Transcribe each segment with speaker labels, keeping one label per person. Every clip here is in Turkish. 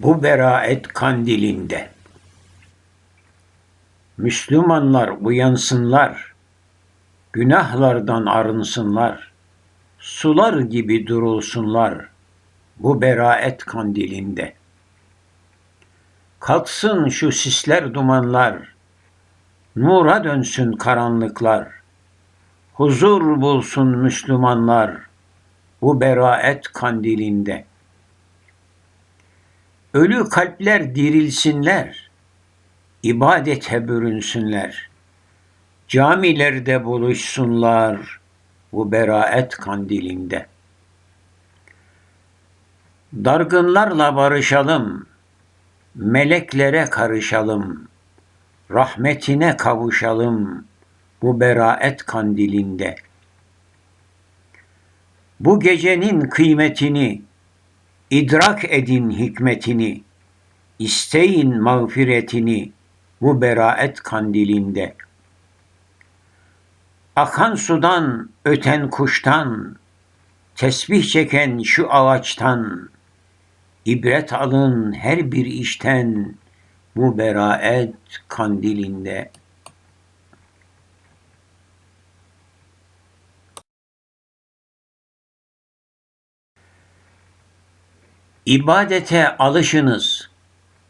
Speaker 1: bu beraet kandilinde. Müslümanlar uyansınlar, günahlardan arınsınlar, sular gibi durulsunlar bu beraet kandilinde. Kalksın şu sisler dumanlar, nura dönsün karanlıklar, huzur bulsun Müslümanlar bu beraet kandilinde.'' Ölü kalpler dirilsinler, ibadete bürünsünler. Camilerde buluşsunlar bu beraet kandilinde. Dargınlarla barışalım, meleklere karışalım, rahmetine kavuşalım bu beraet kandilinde. Bu gecenin kıymetini, İdrak edin hikmetini, isteyin mağfiretini bu beraet kandilinde. Akan sudan, öten kuştan, tesbih çeken şu ağaçtan, ibret alın her bir işten bu beraet kandilinde.'' İbadete alışınız,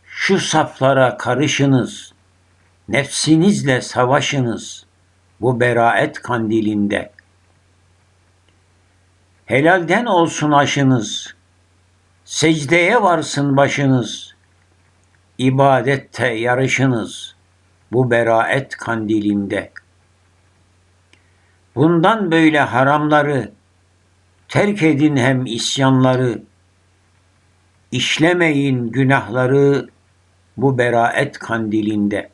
Speaker 1: şu saflara karışınız, nefsinizle savaşınız bu beraet kandilinde. Helalden olsun aşınız, secdeye varsın başınız, ibadette yarışınız bu beraet kandilinde. Bundan böyle haramları, terk edin hem isyanları, İşlemeyin günahları bu beraet kandilinde.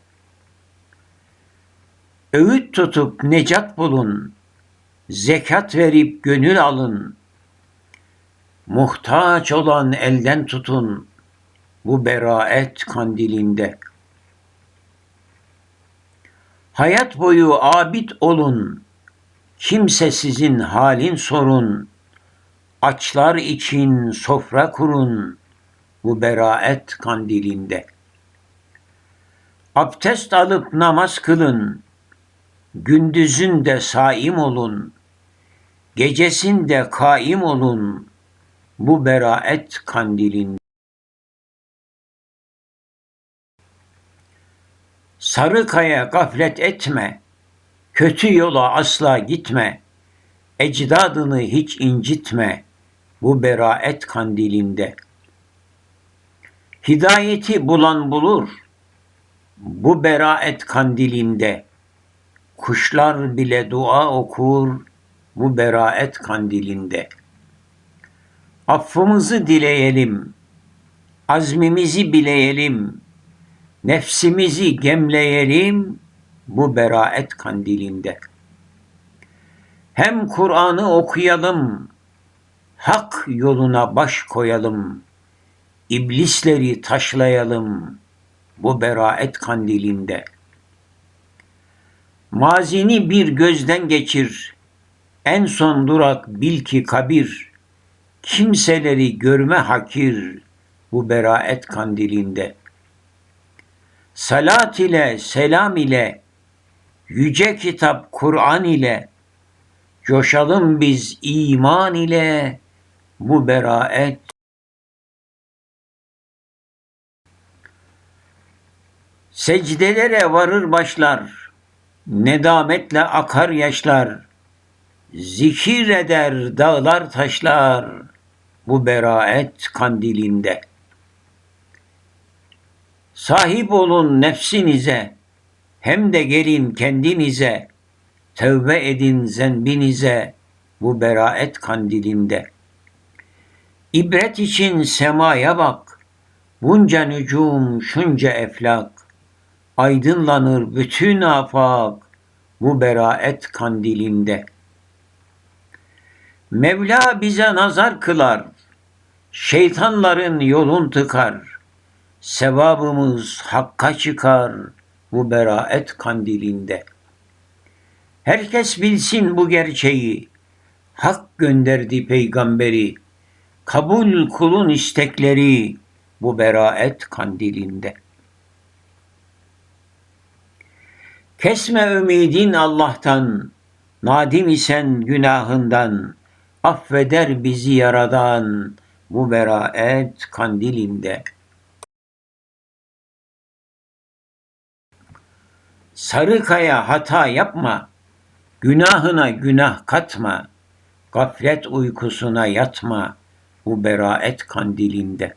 Speaker 1: Öğüt tutup necat bulun, zekat verip gönül alın. Muhtaç olan elden tutun bu beraet kandilinde. Hayat boyu abid olun, kimse sizin halin sorun. Açlar için sofra kurun, bu beraet kandilinde. Abdest alıp namaz kılın, gündüzün de saim olun, gecesinde kaim olun, bu beraet kandilinde. Sarı kaya gaflet etme, kötü yola asla gitme, ecdadını hiç incitme, bu beraet kandilinde.'' Hidayeti bulan bulur. Bu beraet kandilinde kuşlar bile dua okur bu beraet kandilinde. Affımızı dileyelim, azmimizi bileyelim, nefsimizi gemleyelim bu beraet kandilinde. Hem Kur'an'ı okuyalım, hak yoluna baş koyalım.'' İblisleri taşlayalım bu beraet kandilinde. Mazini bir gözden geçir, en son durak bil ki kabir, kimseleri görme hakir bu beraet kandilinde. Salat ile, selam ile, yüce kitap Kur'an ile, coşalım biz iman ile bu beraet Secdelere varır başlar, nedametle akar yaşlar, zikir eder dağlar taşlar bu beraet kandilinde. Sahip olun nefsinize, hem de gelin kendinize, tövbe edin zenbinize bu beraet kandilinde. İbret için semaya bak, bunca nücum, şunca eflak, aydınlanır bütün afak bu beraet kandilinde. Mevla bize nazar kılar, şeytanların yolun tıkar, sevabımız hakka çıkar bu beraet kandilinde. Herkes bilsin bu gerçeği, hak gönderdi peygamberi, kabul kulun istekleri bu beraet kandilinde. Kesme ümidin Allah'tan, nadim isen günahından, affeder bizi yaradan bu beraet kandilinde. Sarıkaya hata yapma, günahına günah katma, gaflet uykusuna yatma bu beraet kandilinde.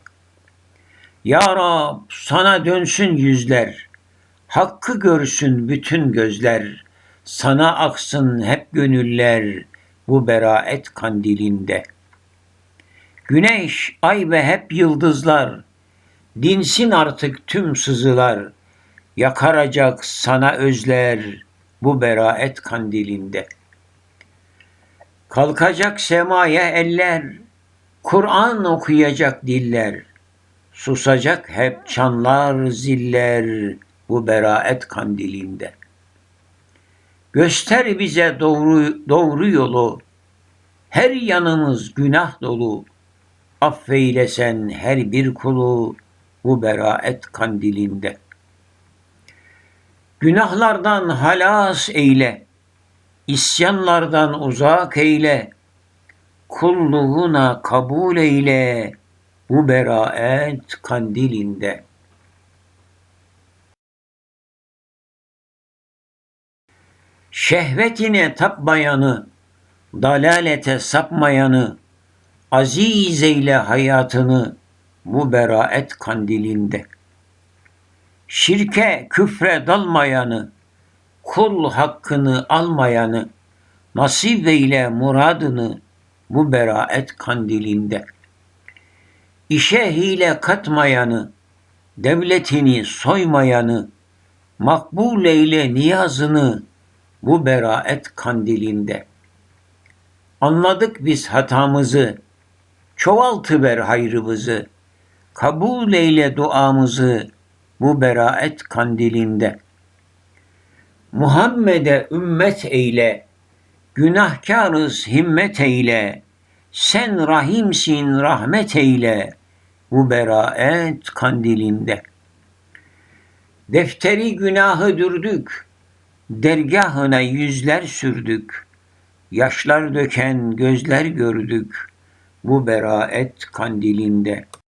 Speaker 1: Ya Rab sana dönsün yüzler, hakkı görsün bütün gözler, sana aksın hep gönüller bu beraet kandilinde. Güneş, ay ve hep yıldızlar, dinsin artık tüm sızılar, yakaracak sana özler bu beraet kandilinde. Kalkacak semaya eller, Kur'an okuyacak diller, susacak hep çanlar ziller bu beraet kandilinde. Göster bize doğru, doğru yolu, her yanımız günah dolu, affeylesen her bir kulu bu beraet kandilinde.'' Günahlardan halas eyle, isyanlardan uzak eyle, kulluğuna kabul eyle bu beraet kandilinde. Şehvetine tapmayanı, dalalete sapmayanı, aziz eyle hayatını bu beraet kandilinde.'' şirke küfre dalmayanı, kul hakkını almayanı, nasip eyle muradını bu beraet kandilinde. İşe hile katmayanı, devletini soymayanı, makbul eyle niyazını bu beraet kandilinde. Anladık biz hatamızı, çoğaltıver hayrımızı, kabul eyle duamızı, bu beraet kandilinde. Muhammed'e ümmet eyle, günahkarız himmet eyle, sen rahimsin rahmet eyle, bu beraet kandilinde. Defteri günahı dürdük, dergahına yüzler sürdük, yaşlar döken gözler gördük, bu beraet kandilinde.''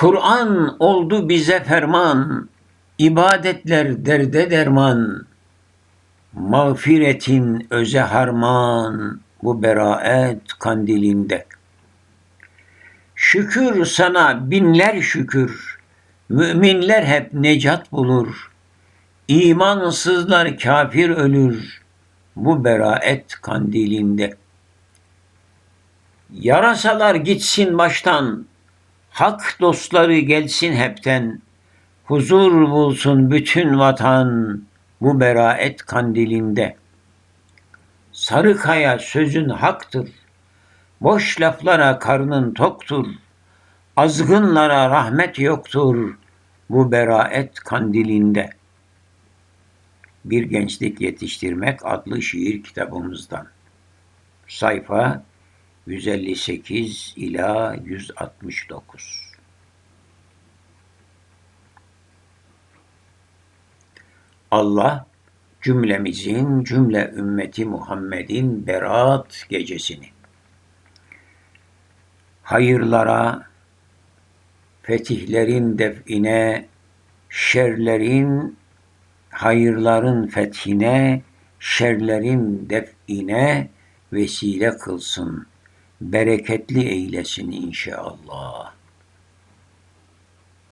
Speaker 1: Kur'an oldu bize ferman, ibadetler derde derman, mağfiretin öze harman bu beraet kandilinde. Şükür sana binler şükür, müminler hep necat bulur, imansızlar kafir ölür bu beraet kandilinde. Yarasalar gitsin baştan, Hak dostları gelsin hepten, huzur bulsun bütün vatan bu beraet kandilinde. Sarı kaya sözün haktır, boş laflara karnın toktur, azgınlara rahmet yoktur bu beraet kandilinde. Bir Gençlik Yetiştirmek adlı şiir kitabımızdan. Sayfa 158 ila 169. Allah cümlemizin, cümle ümmeti Muhammed'in berat gecesini hayırlara, fetihlerin define, şerlerin, hayırların fethine, şerlerin define vesile kılsın bereketli eylesin inşallah.